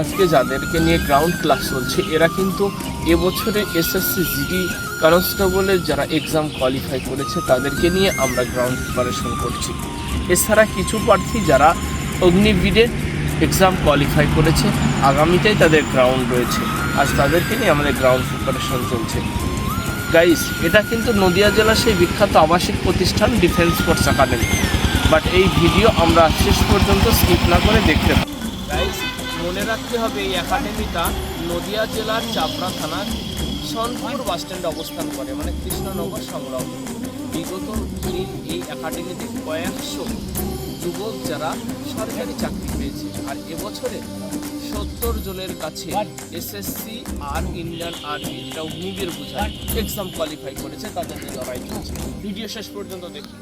আজকে যাদেরকে নিয়ে গ্রাউন্ড ক্লাস চলছে, এরা কিন্তু এবছরে এসএসসি জিডি কনস্টেবলের যারা এক্সাম কোয়ালিফাই করেছে, তাদেরকে নিয়ে আমরা গ্রাউন্ড প্রিপারেশন করছি। এছাড়া কিছু প্রার্থী যারা অগ্নিবীরের এক্সাম কোয়ালিফাই করেছে, আগামীতেই তাদের গ্রাউন্ড রয়েছে। আজ তাদেরকে নিয়ে আমাদের গ্রাউন্ড প্রিপারেশন চলছে। গাইস এটা কিন্তু নদিয়া জেলার সেই বিখ্যাত আবাসিক প্রতিষ্ঠান ডিফেন্স ফোর্স একাডেমি বাট এই ভিডিও আমরা শেষ পর্যন্ত স্কিপ না করে দেখতে পাবো গাইস মনে রাখতে হবে এই একাডেমিটা নদিয়া জেলার চাপড়া থানার সনপুর বাস স্ট্যান্ডে অবস্থান করে মানে কৃষ্ণনগর সংলগ্ন। বিগত দিন এই একাডেমিতে কয়েকশো যুবক যারা সরকারি চাকরি পেয়েছে। আর এবছরে সত্তর জনের কাছে এসএসসি আর ইন্ডিয়ান আর্মি এটা অগ্নিবীর বোঝায়। এক্সাম কোয়ালিফাই করেছে, তাদের লড়াই চলছে। ভিডিও শেষ পর্যন্ত দেখুন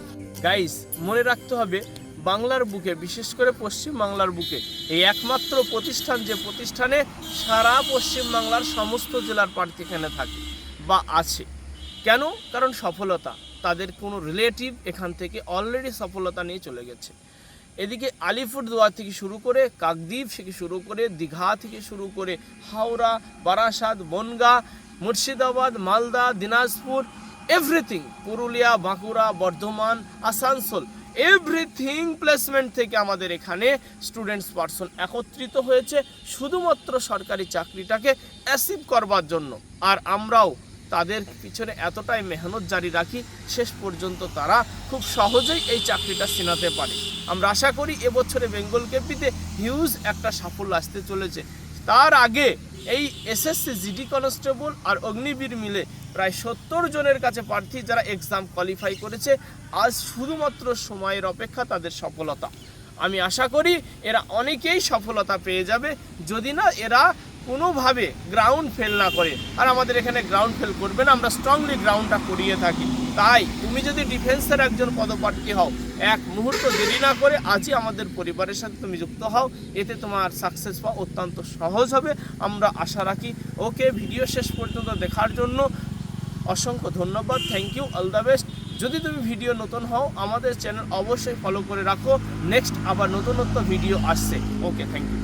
গাইস মনে রাখতে হবে বাংলার বুকে, বিশেষ করে পশ্চিম বাংলার বুকে, এই একমাত্র প্রতিষ্ঠান যে প্রতিষ্ঠানে সারা পশ্চিম বাংলার সমস্ত জেলার প্রার্থী এখানে থাকে বা আছে। কেন? কারণ সফলতা, তাদের কোনো রিলেটিভ এখান থেকে অলরেডি সফলতা নিয়ে চলে গেছে। এদিকে আলিপুরদুয়ার থেকে শুরু করে কাকদ্বীপ থেকে শুরু করে দীঘা থেকে শুরু করে Howrah, Barasat, Bongaon, Murshidabad, Malda, Dinajpur everything Purulia, Bankura, Bardhaman, Asansol everything placement থেকে আমাদের এখানে স্টুডেন্টস পার্সন একত্রিত হয়েছে, শুধুমাত্র সরকারি চাকরিটাকে অ্যাসিভ করবার জন্য। আর আমরাও তাদের পিছনে এতটাই মেহনত জারি রাখি, শেষ পর্যন্ত তারা খুব সহজেই এই চাকরিটা চিনাতে পারে। আমরা আশা করি এবছরে বেঙ্গল কেপিতে হিউজ একটা সাফল্য আসতে চলেছে। তার আগে এই এসএসসি জিডি কনস্টেবল আর অগ্নিবীর মিলে প্রায় সত্তর জনের কাছে প্রার্থী যারা এক্সাম কোয়ালিফাই করেছে, আজ শুধুমাত্র সময়ের অপেক্ষা তাদের সফলতা। আমি আশা করি এরা অনেকেই সফলতা পেয়ে যাবে। যদি না, এরা কোনোভাবে গ্রাউন্ড ফেল না করে। আর আমাদের এখানে গ্রাউন্ড ফেল করবে না, আমরা স্ট্রংলি গ্রাউন্ডটা করিয়ে থাকি। তাই তুমি যদি ডিফেন্সের একজন পদপ্রার্থী হও, এক মুহূর্ত দেরি না করে আজই আমাদের পরিবারের সাথে তুমি যুক্ত হও, এতে তোমার সাকসেস পাওয়া অত্যন্ত সহজ হবে। আমরা আশা রাখি, ওকে ভিডিও শেষ পর্যন্ত দেখার জন্য অসংখ্য ধন্যবাদ thank you all the best যদি তুমি ভিডিও নতুন হও, আমাদের চ্যানেল অবশ্যই ফলো করে রাখো। নেক্সট আবার নতুনত্ব ভিডিও আসছে। Okay thank you